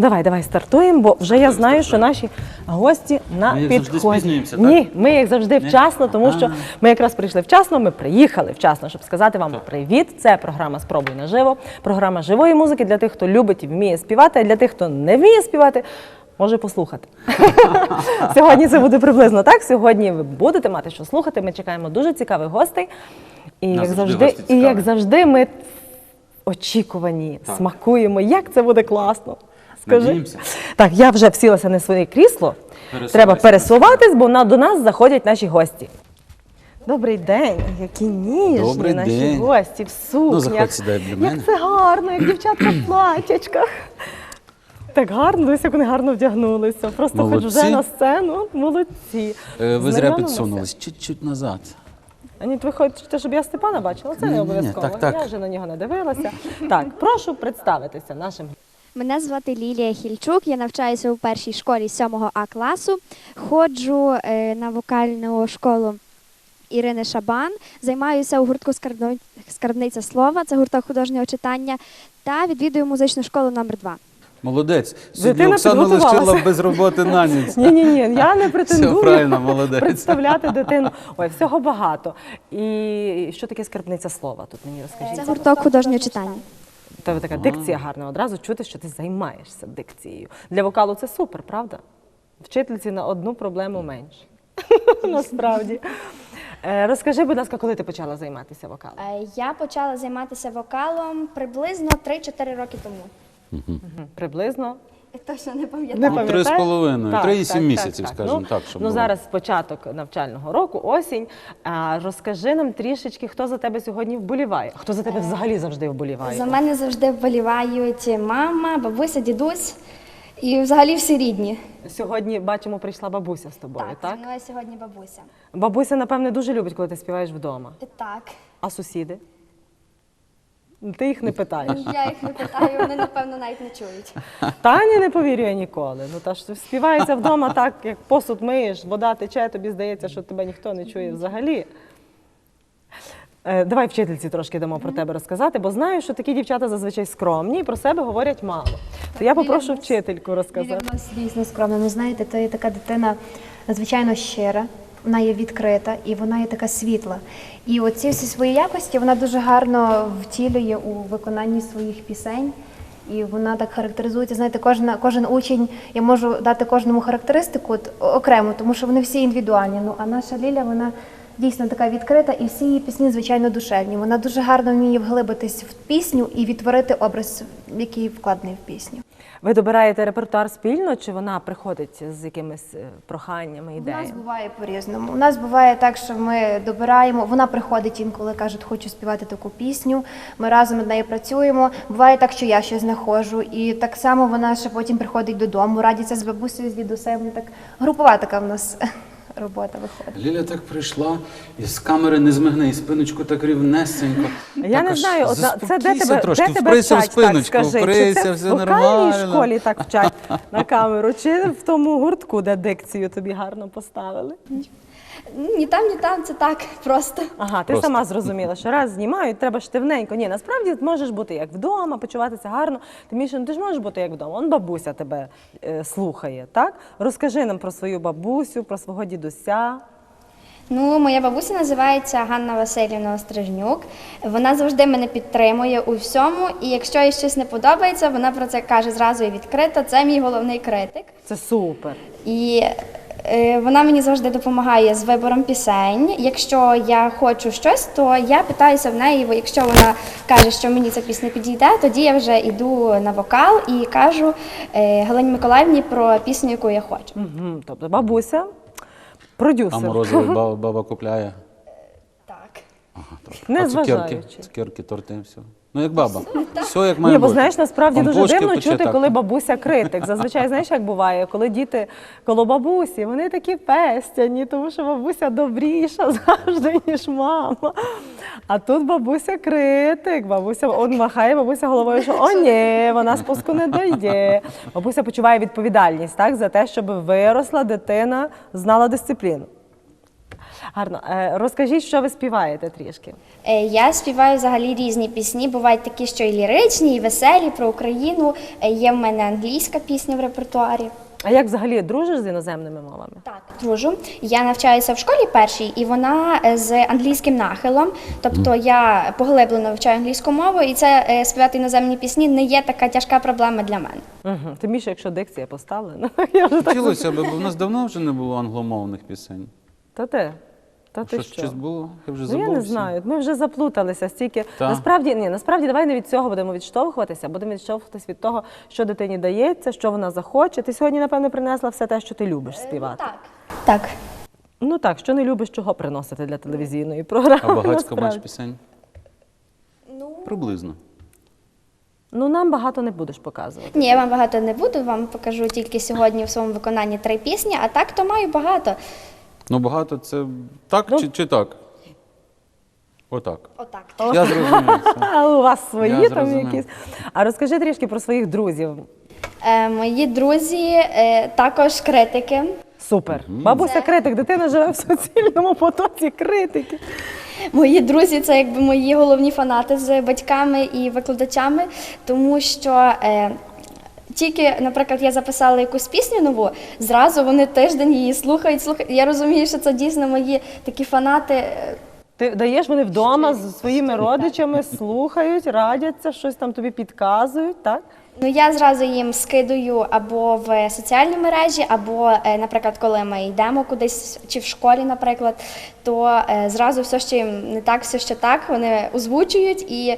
ну давай, давай стартуємо, бо вже я знаю, що наші гості на Ми як завжди підході. спізнюємося, так? Ні, ми як завжди вчасно, тому що ми якраз прийшли вчасно. Ми приїхали вчасно, щоб сказати вам привіт. Це програма Спробуй наживо. Програма живої музики для тих, хто любить і вміє співати, а для тих, хто не вміє співати. Може послухати. Сьогодні це буде приблизно так. Сьогодні ви будете мати що слухати. Ми чекаємо дуже цікавих гостей. І Нас як завжди завжди, гості і як завжди, ми в очікуванні, смакуємо, як це буде класно. Скажи. Надіємося. Так, я вже всілася на своє крісло. Треба пересуватись, бо на, до нас заходять наші гості. Добрий день, які ніжні Добрий наші день. гості в сукнях. Ну, заходь, сідай біля мене. Як це гарно, як дівчатка в платячках. Так гарно, дивись, як вони гарно вдягнулися. Просто хоч Молодці. вже на сцену. Молодці. Е, Ви зря Знайомимося? підсунулись, чуть-чуть назад. А ні, ви хочете, щоб я Степана бачила? Це не Ні-ні-ні, обов'язково. так, так. Я вже на нього не дивилася. Так, прошу представитися нашим. Мене звати Лілія Хільчук, я навчаюся у першій школі 7 А класу. Ходжу е, на вокальну школу Ірини Шабан, займаюся у гуртку Скарбниця слова, це гурток художнього читання, та відвідую музичну школу номер 2 Молодець. Сьогодні Оксану лишила без роботи на ніч. Ні, ні, ні, я не претендую Все правильно, молодець. представляти дитину. Ой, всього багато. І що таке скарбниця слова? Тут мені розкажіть. Це гурток художнього читання. У тебе така дикція гарна. Одразу чути, що ти займаєшся дикцією. Для вокалу це супер, правда? Вчительці на одну проблему менше. Насправді. Е, Розкажи, будь ласка, коли ти почала займатися вокалом? Е, Я почала займатися вокалом приблизно 3-4 роки тому. Приблизно Точно не пам'ятаю. Не Ну, три з пам'ятаєш? половиною, Так, три і сім так, місяців, так. скажімо ну, так, щоб Ну було. зараз початок навчального року, осінь. А, розкажи нам трішечки, хто за тебе сьогодні вболіває. Хто за тебе взагалі завжди вболіває? За мене завжди вболівають мама, бабуся, дідусь і взагалі всі рідні. Сьогодні бачимо, прийшла бабуся з тобою, так? зі мною сьогодні бабуся. Бабуся, напевне, дуже любить, коли ти співаєш вдома. Так. А сусіди? Ти їх не питаєш. Я їх не питаю, вони напевно навіть не чують. Тані не повірю я ніколи. Ну та ж співається вдома так, як посуд миєш, вода тече, тобі здається, що тебе ніхто не чує взагалі. Е, Давай вчительці трошки дамо про тебе розказати, бо знаю, що такі дівчата зазвичай скромні і про себе говорять мало. То я попрошу вчительку розказати. в нас дійсно скромна. Ну знаєте, то є така дитина надзвичайно щира, вона є відкрита і вона є така світла. І оці всі свої якості вона дуже гарно втілює у виконанні своїх пісень. І вона так характеризується. Знаєте, кожна, кожен учень, я можу дати кожному характеристику от, окремо, тому що вони всі індивідуальні. Ну а наша Ліля, вона дійсно така відкрита, і всі її пісні, звичайно, душевні. Вона дуже гарно вміє вглибитись в пісню і відтворити образ, який вкладений в пісню. Ви добираєте репертуар спільно, чи вона приходить з якимись проханнями проханнями, У нас буває по-різному. У нас буває так, що ми добираємо. Вона приходить інколи каже, хочу співати таку пісню. Ми разом над нею працюємо. Буває так, що я щось знаходжу, і так само вона ще потім приходить додому, радиться з бабусею, з дідусем. Так групова така в нас робота виходить. Ліля так прийшла, і з камери не змигне, і спиночку так рівнесенько. Я не знаю, от на- це де тебе, трошки, де тебе вприся в вчать, так, спиночку, скажи, чи вприся, це все в вокальній нормально. школі так вчать на камеру, чи в тому гуртку, де дикцію тобі гарно поставили? Ні там, ні там, це так просто. Ага, ти Просто. сама зрозуміла, що раз знімають, треба штивненько. Ні, насправді можеш бути як вдома, почуватися гарно. Тим більше, ну ти ж можеш бути як вдома. Он бабуся тебе е, слухає, так? Розкажи нам про свою бабусю, про свого дідуся. Ну, моя бабуся називається Ганна Васильівна Острижнюк. Вона завжди мене підтримує у всьому, і якщо їй щось не подобається, вона про це каже зразу і відкрито. Це мій головний критик. Це супер. І вона мені завжди допомагає з вибором пісень. Якщо я хочу щось, то я питаюся в неї. бо Якщо вона каже, що мені ця пісня підійде, тоді я вже йду на вокал і кажу е, Галині Миколаївні про пісню, яку я хочу. Угу. Тобто бабуся, А продюсер. морозиво баба, баба купляє. Так. Не а цукерки, зважаючи. цукерки, торти, все. Ну як баба. Все як має Ні, бо бути. знаєш, насправді дуже дивно пече, чути, так. коли бабуся критик. Зазвичай знаєш, як буває, коли діти коло бабусі, вони такі пестяні, тому що бабуся добріша завжди, ніж мама. А тут бабуся критик, бабуся он махає, бабуся головою, що о, ні, вона спуску не дойде. Бабуся почуває відповідальність так, за те, щоб виросла дитина, знала дисципліну. Гарно. Е, Розкажіть, що ви співаєте трішки. Е, Я співаю взагалі різні пісні. Бувають такі, що і ліричні, і веселі про Україну. Е, Є в мене англійська пісня в репертуарі. А як взагалі дружиш з іноземними мовами? Так, дружу. Я навчаюся в школі першій, і вона з англійським нахилом. Тобто я поглиблено вивчаю англійську мову, і це співати іноземні пісні не є така тяжка проблема для мене. Угу. Тим більше, якщо дикція поставлена. Я вже так... Хотілося б, бо в нас давно вже не було англомовних пісень. Та ти? Та ти Що що? щось було? Я вже Ну, я не знаю. Ми вже заплуталися стільки. Та. Насправді ні, насправді давай не від цього будемо відштовхуватися, будемо відштовхуватися від того, що дитині дається, що вона захоче. Ти сьогодні, напевно, принесла все те, що ти любиш співати. Так. Так. Ну так, що не любиш, чого приносити для телевізійної програми. А багатько маєш пісень? Ну, Приблизно. Ну нам багато не будеш показувати. Ні, я вам багато не буду, вам покажу тільки сьогодні в своєму виконанні три пісні, а так то маю багато. Ну багато це так Ну. чи, чи так? Отак. Отак. Я зрозумів. А у вас свої Я там зрозумів. якісь. А розкажи трішки про своїх друзів. Е, мої друзі е, також критики. Супер. Бабуся критик, дитина живе в суцільному потоці критики. Мої друзі це якби мої головні фанати з батьками і викладачами, тому що е, тільки, наприклад, я записала якусь пісню нову, зразу вони тиждень її слухають, слухають. Я розумію, що це дійсно мої такі фанати. е, Ти даєш вони вдома з своїми родичами, слухають, радяться, щось там тобі підказують, так? Ну я зразу їм скидаю або в соціальні мережі, або, е, наприклад, коли ми йдемо кудись чи в школі, наприклад, то е, зразу все, що їм не так, все, що так, вони озвучують і,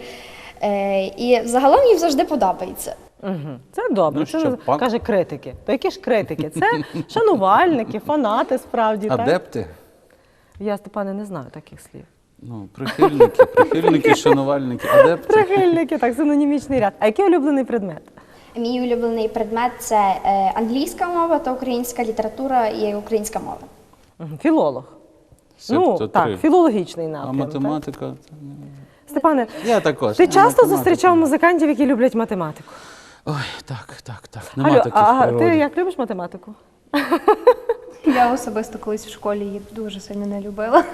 і загалом їм завжди подобається. Угу. Це добре. Ну Це що, пак? каже критики. То які ж критики? Це шанувальники, фанати справді. Так? Адепти? Я, Степане, не знаю таких слів. Ну, прихильники, прихильники, шанувальники, адепти. Прихильники, так, синонімічний ряд. А який улюблений предмет? Мій улюблений предмет це е, англійська мова та українська література і українська мова. Філолог. Це- ну, так, три. філологічний А напрям. так? математика? це Степане, Я також. ти часто зустрічав музикантів, які люблять математику? Ой, так, так, так. Нема Алло, таких а в ти природі. як любиш математику? Я особисто колись в школі її дуже сильно не любила.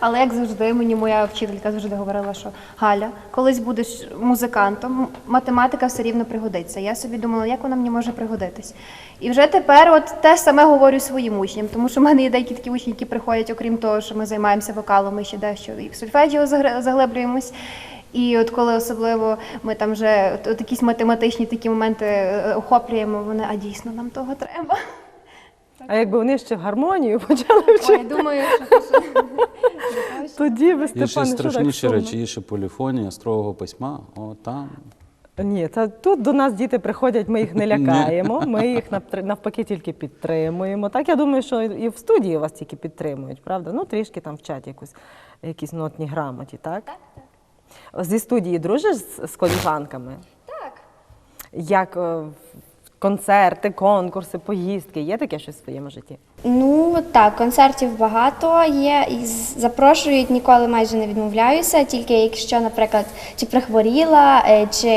Але як завжди, мені моя вчителька завжди говорила, що Галя, колись будеш музикантом, математика все рівно пригодиться. Я собі думала, як вона мені може пригодитись. І вже тепер от те саме говорю своїм учням, тому що в мене є деякі такі учні, які приходять, окрім того, що ми займаємося вокалом, ми ще дещо і в сольфеджіо заглиблюємось. І от коли особливо ми там вже от, от якісь математичні такі моменти е, охоплюємо, вони, а дійсно нам того треба. А якби вони ще в гармонію почали Ой, вчити, думаю, що тоді би Є ще страшніші речі, є ще поліфонія, строгого письма. О, там. Ні, та тут до нас діти приходять, ми їх не лякаємо, ми їх навтр- навпаки тільки підтримуємо. Так я думаю, що і в студії вас тільки підтримують, правда? Ну, трішки там вчать якусь, якісь нотні грамоті, так? Так, так. Зі студії дружиш з, з коліжанками? Так. Як е, концерти, конкурси, поїздки? Є таке щось в своєму житті? Ну так, концертів багато є. І з- запрошують, ніколи майже не відмовляюся, тільки якщо, наприклад, чи прихворіла, е, чи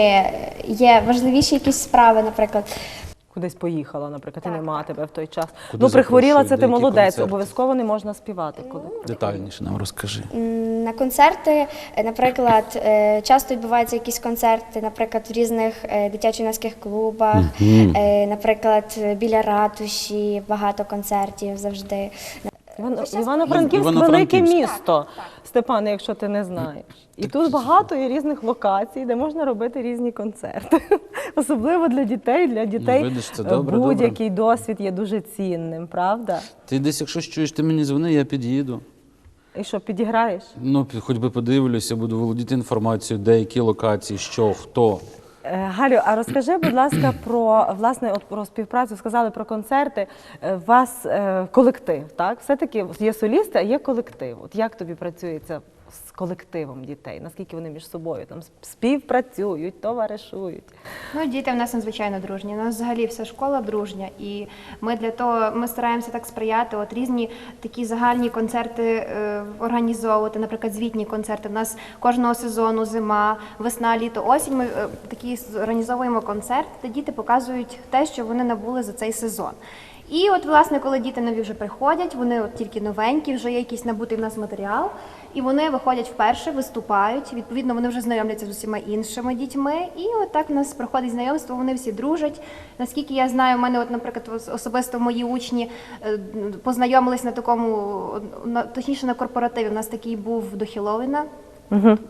є важливіші якісь справи, наприклад. Кудись поїхала, наприклад, і нема так. тебе в той час. Куди ну, прихворіла, це ти де молодець, концерти? обов'язково не можна співати. Коли. Детальніше нам розкажи. М, На концерти, е, наприклад, е, часто відбуваються якісь концерти, наприклад, в різних е, дитячо-юнацьких клубах, е, наприклад, біля ратуші, багато концертів завжди. Івано- Івано-Франківськ велике Івано-Франківськ. місто, Степане, якщо ти не знаєш. І тут багато є різних локацій, де можна робити різні концерти. Особливо для дітей, для дітей видиш, це е, добре, будь-який досвід є дуже цінним, правда? Ти десь, якщо чуєш, ти мені дзвони, я під'їду. І що, підіграєш? Ну, пі- хоч би подивлюся, буду володіти інформацією, де які локації, що, хто. Е, Галю, а розкажи, будь ласка, про власне от про співпрацю. Сказали про концерти. Е, У вас е, колектив, так? Все-таки є солісти, а є колектив. От як тобі працюється з колективом дітей? Наскільки вони між собою там співпрацюють, товаришують? Ну, діти в нас надзвичайно дружні. У нас взагалі вся школа дружня, і ми для того ми стараємося так сприяти. От різні такі загальні концерти е, організовувати, наприклад, звітні концерти. У нас кожного сезону зима, весна, літо, осінь. Ми е, такі організовуємо концерт, де діти показують те, що вони набули за цей сезон. І от, власне, коли діти нові вже приходять, вони от тільки новенькі, вже є якийсь набутий в нас матеріал, і вони виходять вперше, виступають. Відповідно, вони вже знайомляться з усіма іншими дітьми. І от так у нас проходить знайомство, вони всі дружать. Наскільки я знаю, у мене, от, наприклад, особисто мої учні е, познайомились на такому, на, точніше на корпоративі. У нас такий був до Хіловіна.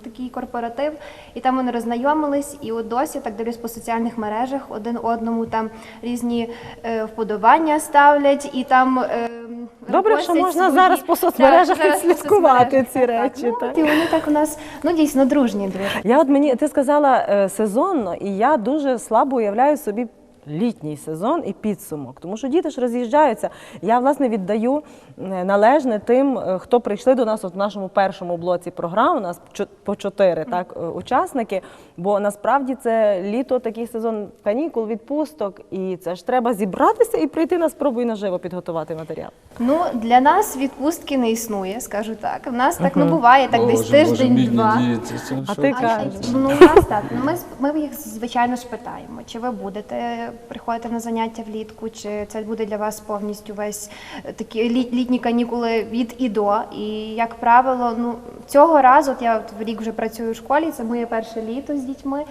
Такий корпоратив, і там вони роззнайомились, і от досі так дивлюсь по соціальних мережах один одному там різні е, вподобання ставлять, і там е, Добре, що можна свої- зараз по соцмережах Так, відслідкувати ці речі, Так, так. Ну, і вони так у нас ну дійсно дружні Друзі. Я от мені ти сказала е, сезонно, і я дуже слабо уявляю собі. Літній сезон і підсумок, тому що діти ж роз'їжджаються. Я власне віддаю належне тим, е, хто прийшли до нас от в нашому першому блоці програм. У нас по чотири так е, учасники. Бо насправді це літо, такий сезон канікул, відпусток, і це ж треба зібратися і прийти на спробуй наживо підготувати матеріал. Ну для нас відпустки не існує, скажу так. У нас так не буває, так десь тиждень-два. це А ти кажеш. Ну, у нас так. Ну, ми, ми їх, звичайно ж, питаємо, чи ви будете приходити на заняття влітку, чи це буде для вас повністю весь е, такі літ- літні канікули від і до. І, як правило, ну, цього разу, от я от в рік вже працюю в школі, це моє перше літо з дітьми.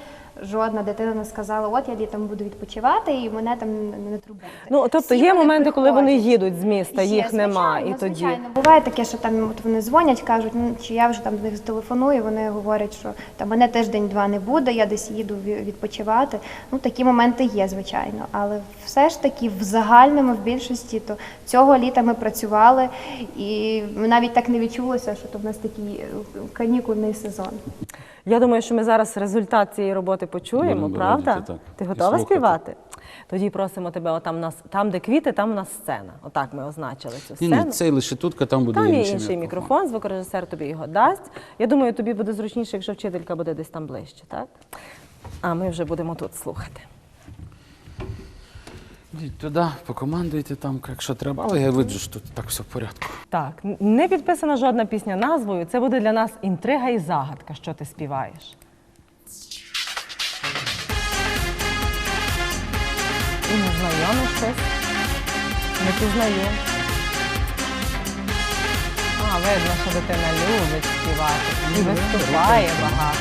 Жодна дитина не сказала, от я літом буду відпочивати і мене там не турбуйте. Ну тобто Всі є моменти, коли вони їдуть з міста, Є, їх нема, і тоді. Звичайно. Буває таке, що там от вони дзвонять, кажуть, ну чи я вже там до них зателефоную, вони говорять, що там мене тиждень-два не буде, я десь їду відпочивати. Ну такі моменти є, звичайно. Але все ж таки в загальному, в більшості, то цього літа ми працювали, і навіть так не відчулося, що то в нас такий е, канікульний сезон. Я думаю, що ми зараз результат цієї роботи почуємо, Будемо правда? радіти, так. Ти І готова слухати. співати? Тоді просимо тебе, отам нас, там, де квіти, там у нас сцена. Отак ми означили цю Ні, сцену. ні, цей лише тут, там буде Там є інший, інший мікрофон, звукорежисер тобі його дасть. Я думаю, тобі буде зручніше, якщо вчителька буде десь там ближче, так? А ми вже будемо тут слухати. Йдіть туди, покомандуйте там, якщо треба, але я виджу, що тут так все в порядку. Так, н- не підписана жодна пісня назвою. Це буде для нас інтрига і загадка, що ти співаєш. І не знайоме щось. Не пізнаю. А, видно, що дитина любить співати. І виступає багато.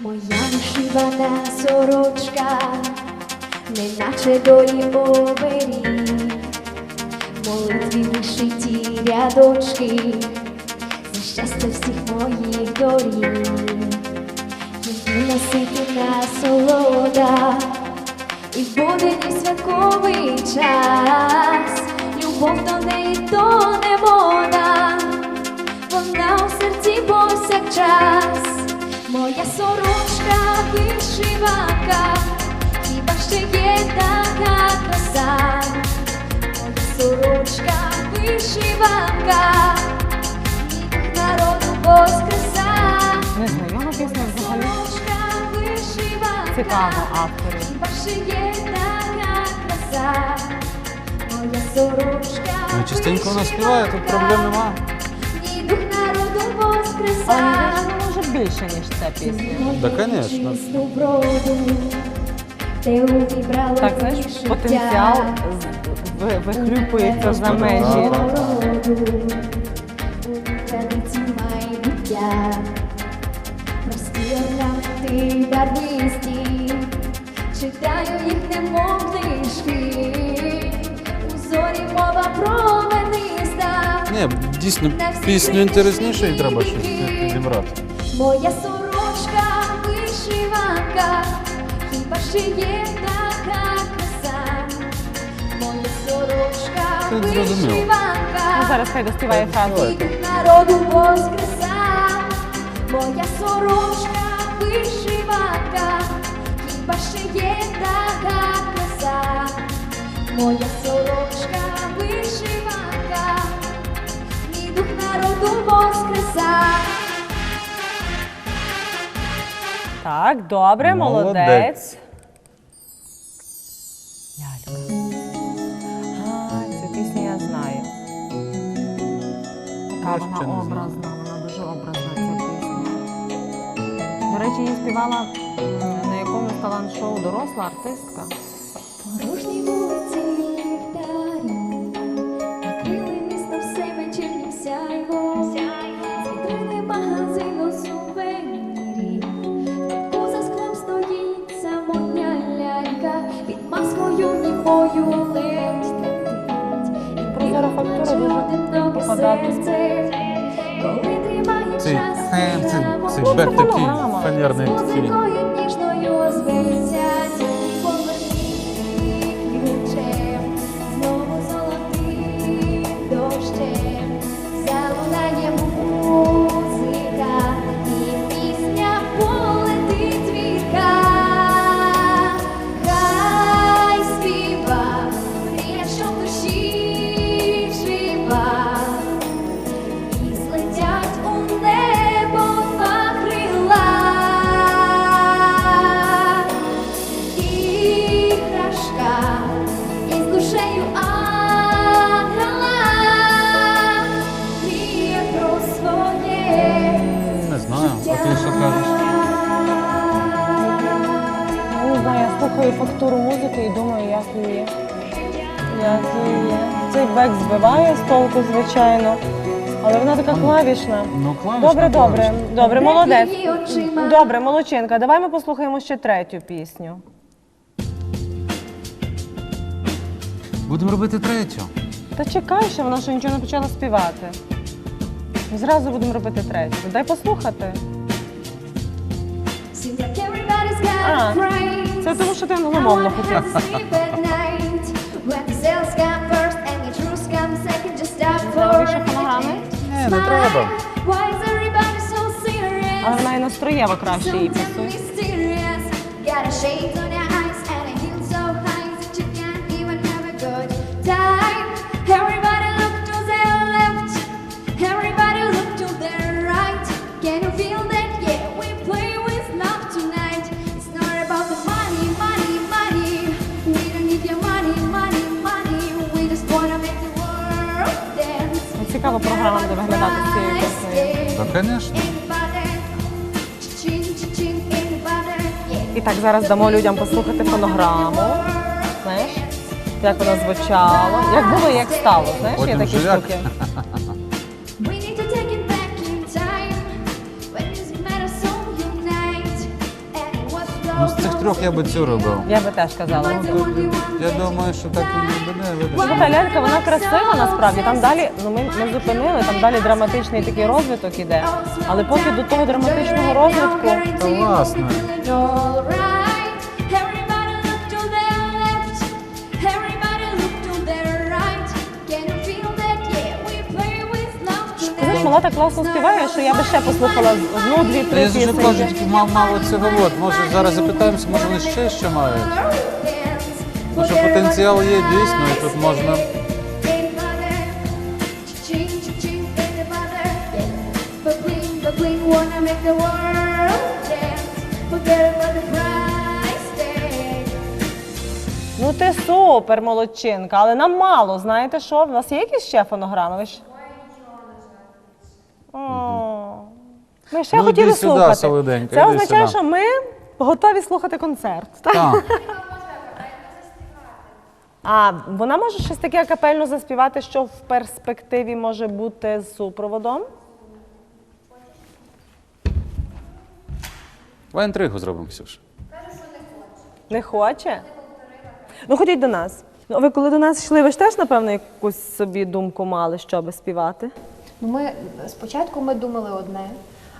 Моя вишивана сорочка, неначе долі оберіг, молитві вишиті рядочки, за щастя всіх моїх доріг, її носити насолода, і в буденний святковий час, любов до неї то не мода, вона у серці повсякчас. Моя сорочка вишиванка, хіба ще є така краса? Моя сорочка вишиванка, і народу воскреса. Цікаво авторів. Хіба така краса? Моя сорочка Ну, частенько вона співає, тут проблем нема. І дух народу воскреса. мені може більше, ніж ця пісня. Да, конечно. Чисту броду, ти увібрала Так, знаєш, життя. потенціал з- ви- вихлюпується за межі. Традиції майбуття. Прості орнаменти барвисті, читаю їх немов книжки. У зорі мова промениста. Ні, дійсно, пісню інтересніше і треба щось підібрати. Моя сорочка вишиванка, хіба ще є така краса? Моя сорочка Це зрозуміло. вишиванка, Ну, зараз хай доспіває фразу. народу воскреса. Моя сорочка вишиванка, хіба ще є така краса? Моя сорочка вишиванка, і дух народу воскреса. Так, добре, молодець. Молодець. Лялька. А, цю пісню я знаю. Така вона образна, вона дуже образна ця пісня. До речі, її співала талант-шоу доросла артистка. Порожні вулиці ліхтарі, накрили місто все вечірнім сяйвом. Світлини магазину сувенірів, Тут за склом стоїть самотня лялька, під маскою німою ледь тремтить. І Прозора фактура дуже одиноке серце, коли тримає час е, цей бек такий фонограма. Що кажеш? Я не знаю, я слухаю фактуру музики і думаю, як її. Як її. Цей бек збиває з толку, звичайно. Але вона така клавішна. Ну, клавішна, Добре, добре, клавішна. добре, молодець. Добре, молодчинка. Давай ми послухаємо ще третю пісню. Будемо робити третю. Та чекай, що вона ще нічого не почала співати. Зразу будемо робити третю. Дай послухати. А, це тому, що ти англомовно хотів. фонограми? не треба. Але вона і настроєва краще її пасує. mysterious. Got a shade on your eyes and a heel so high that you can't even have a good time. Зараз дамо людям послухати фонограму. Знаєш, як вона звучала, як було і як стало. Знаєш, є Потім такі вже штуки. We need to take it back in time when music matters so unite. And it Ну, з цих трьох я би цю робив. Я би теж казала. Я думаю, що так і буде Ну, та лялька, вона красива насправді. Там далі, ну ми, ми зупинили, там далі драматичний такий розвиток іде. Але поки до того драматичного розвитку Та власне. Мала так класно співає, що я би ще послухала одну, дві, три я вже кажу, тільки мав мало цього. От. Може зараз запитаємося, може вони ще що мають. Ну, що потенціал є дійсно, і тут можна. Ну ти супер, молодчинка, але нам мало, знаєте що? В нас є якісь ще фонограми? Ви ж- О, Ми ще Ну, хотіли сюди, слухати. солоденька, Це іди означає, сюди. що ми готові слухати концерт. так? Так. А вона може щось таке акапельно заспівати, що в перспективі може бути з супроводом? Давай інтригу зробимо, Ксюш. Не хоче? Ну, ходіть до нас. Ну, ви коли до нас йшли, ви ж теж, напевно, якусь собі думку мали, що би співати? Ну, ми спочатку ми думали одне,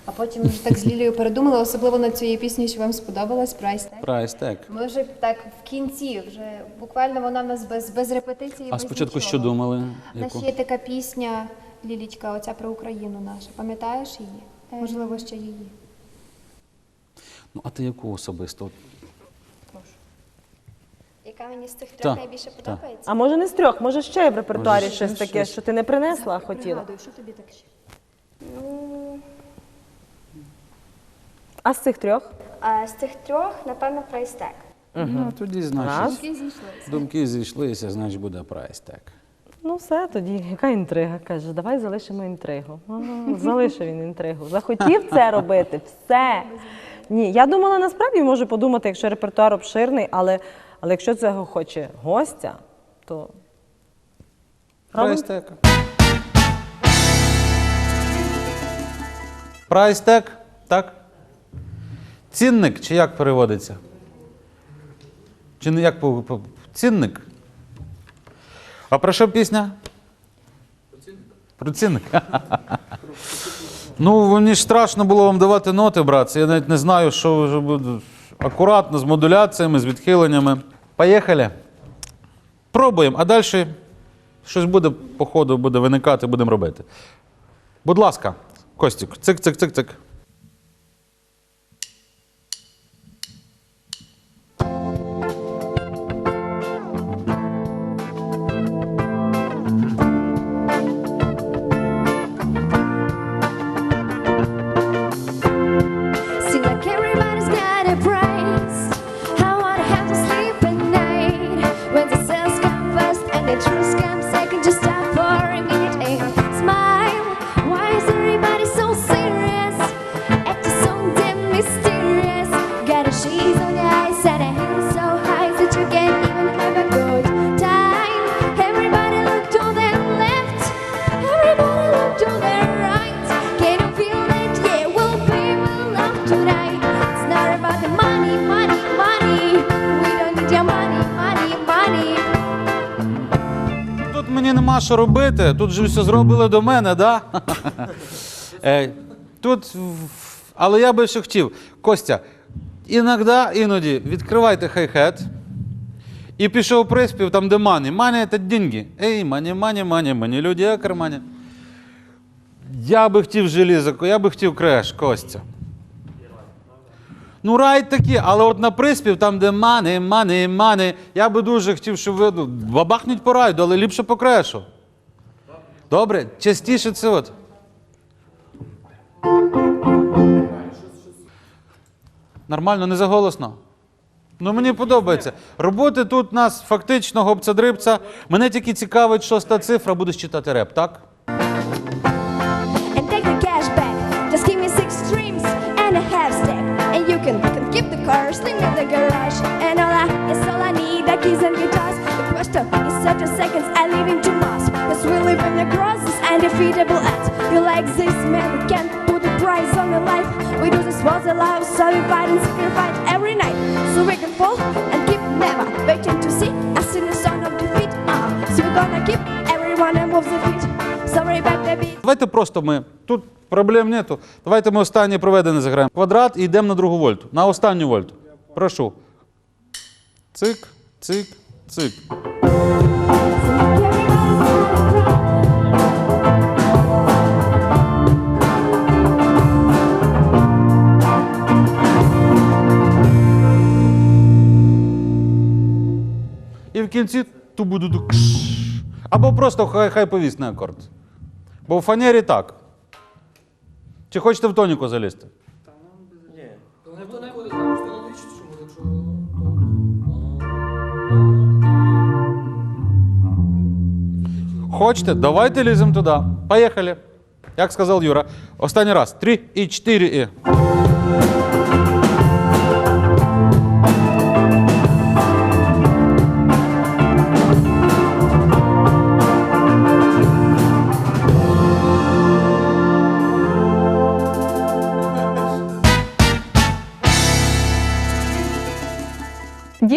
а потім так з Лілією передумали, особливо на цю її пісню, що вам сподобалась Прайс. Прайс так. Ми вже так в кінці, вже буквально вона в нас без, без репетиції. А без спочатку нічого. що думали? У нас є така пісня Лілічка, оця про Україну наша. Пам'ятаєш її? Можливо, ще її. Ну, а ти яку особисто? Яка мені з цих трьох Так, найбільше так. подобається? А може не з трьох, може ще є в репертуарі Може, щось таке, щось. що ти не принесла, а хотіла. Пригадую, що тобі так ще? А з цих трьох? А з цих трьох, напевно, прайстек. Ну, тоді, Раз. значить, думки зійшлися, значить буде прайс так. Ну все, тоді яка інтрига? Каже, давай залишимо інтригу. Ага, залишив він інтригу. Захотів це робити, все. Ні, я думала, насправді можу подумати, якщо репертуар обширний, але Але якщо цього хоче гостя, то робимо Прайстек. Прайстек, так? Цінник, чи як переводиться? Чи не як цінник? А про що пісня? Про цінник. Ну, мені ж страшно було вам давати ноти, братці. Я навіть не знаю, що вже буде. Акуратно, з модуляціями, з відхиленнями. Поїхали. Пробуємо, а далі щось буде по ходу, буде виникати, будемо робити. Будь ласка, Костік, цик, що робити, тут же все зробили до мене, да? Е, Тут, але я би ще хотів. Костя, іноді, іноді відкривайте хай-хет і пішов приспів там, де мані. Мані це деньги. Ей, мані, мані, мані, мані, люди, а кармані. Я би хотів желізок, я би хотів креш, Костя. Ну, райд такі, але от на приспів, там, де мани, мани, мани, я би дуже хотів, щоб ви ну, бабахнуть по райду, але ліпше по крешу. Добре, частіше це от. Нормально, не заголосно. Ну, мені подобається. Роботи тут нас фактично гопця-дрибця. Мене тільки цікавить шоста цифра, будеш читати реп, так? and all I is all I need, the keys and guitars. We live in the cross this undefeatable act. You like this man, we can't put a price on your life. We do this for the love, so we fight and sacrifice every night, so we can fall and keep never waiting to see us in the sound of defeat. Uh, so we're gonna keep everyone and move the feet. Sorry about the beat. Давайте просто ми. Тут проблем нету. Давайте ми останнє проведене заграємо. Квадрат і йдемо на другу вольту. На останню вольту. Прошу. Цик, цик, цик. в кінці ту-бу-ду-ду кш. Або просто хай, хай повісний акорд. Бо в фанері так. Чи хочете в тоніку залізти? Хочете? Давайте ліземо туди. Поїхали. Як сказав Юра. Останній раз. Три і чотири і.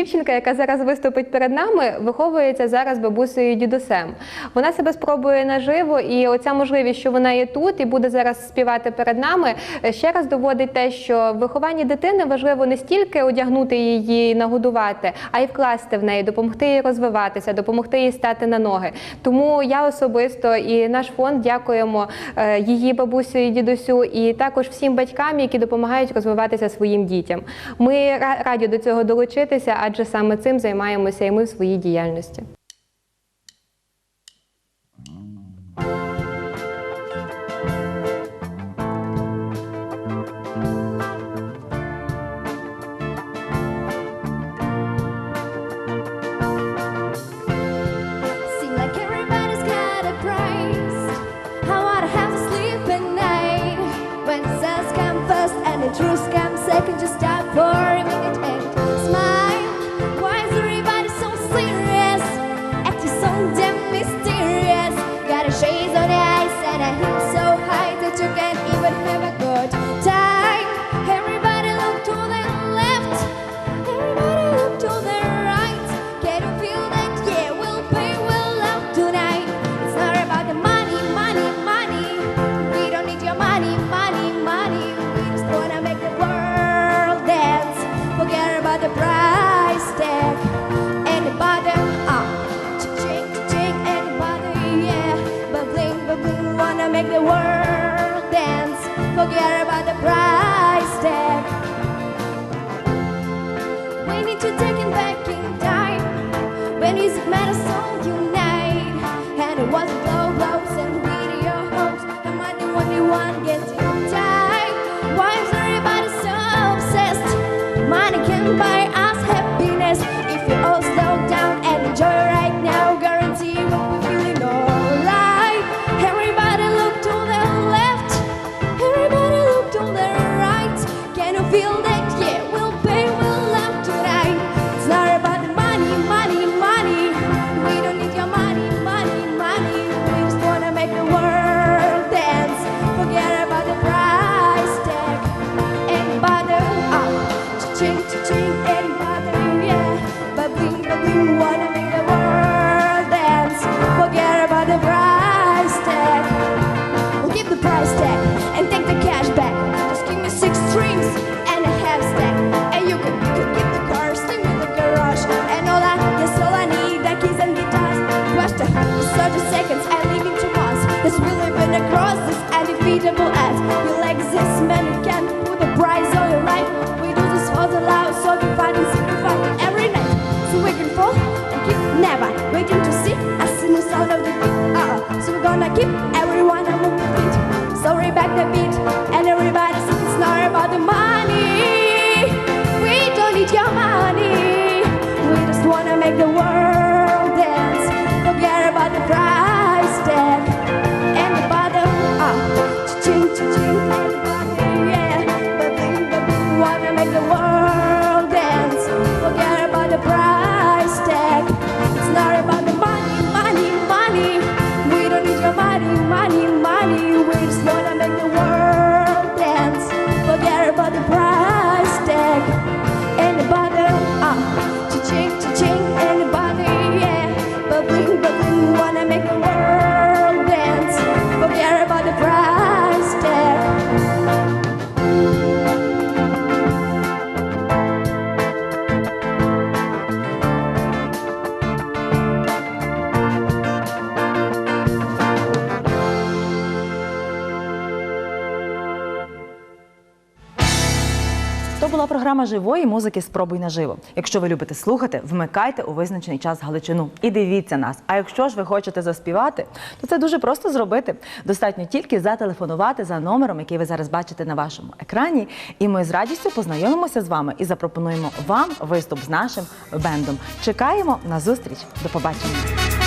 ich Дівчинка, яка зараз виступить перед нами, виховується зараз бабусею і дідусем. Вона себе спробує наживо, і оця можливість, що вона є тут і буде зараз співати перед нами, е, ще раз доводить те, що в вихованні дитини важливо не стільки одягнути її, нагодувати, а й вкласти в неї, допомогти їй розвиватися, допомогти їй стати на ноги. Тому я особисто і наш фонд дякуємо е, її бабусю і дідусю, і також всім батькам, які допомагають розвиватися своїм дітям. Ми раді до цього долучитися, адже саме цим займаємося і ми в своїй діяльності. була програма живої музики Спробуй наживо. Якщо ви любите слухати, вмикайте у визначений час Галичину і дивіться нас. А якщо ж ви хочете заспівати, то це дуже просто зробити. Достатньо тільки зателефонувати за номером, який ви зараз бачите на вашому екрані. І ми з радістю познайомимося з вами і запропонуємо вам виступ з нашим бендом. Чекаємо на зустріч. До побачення.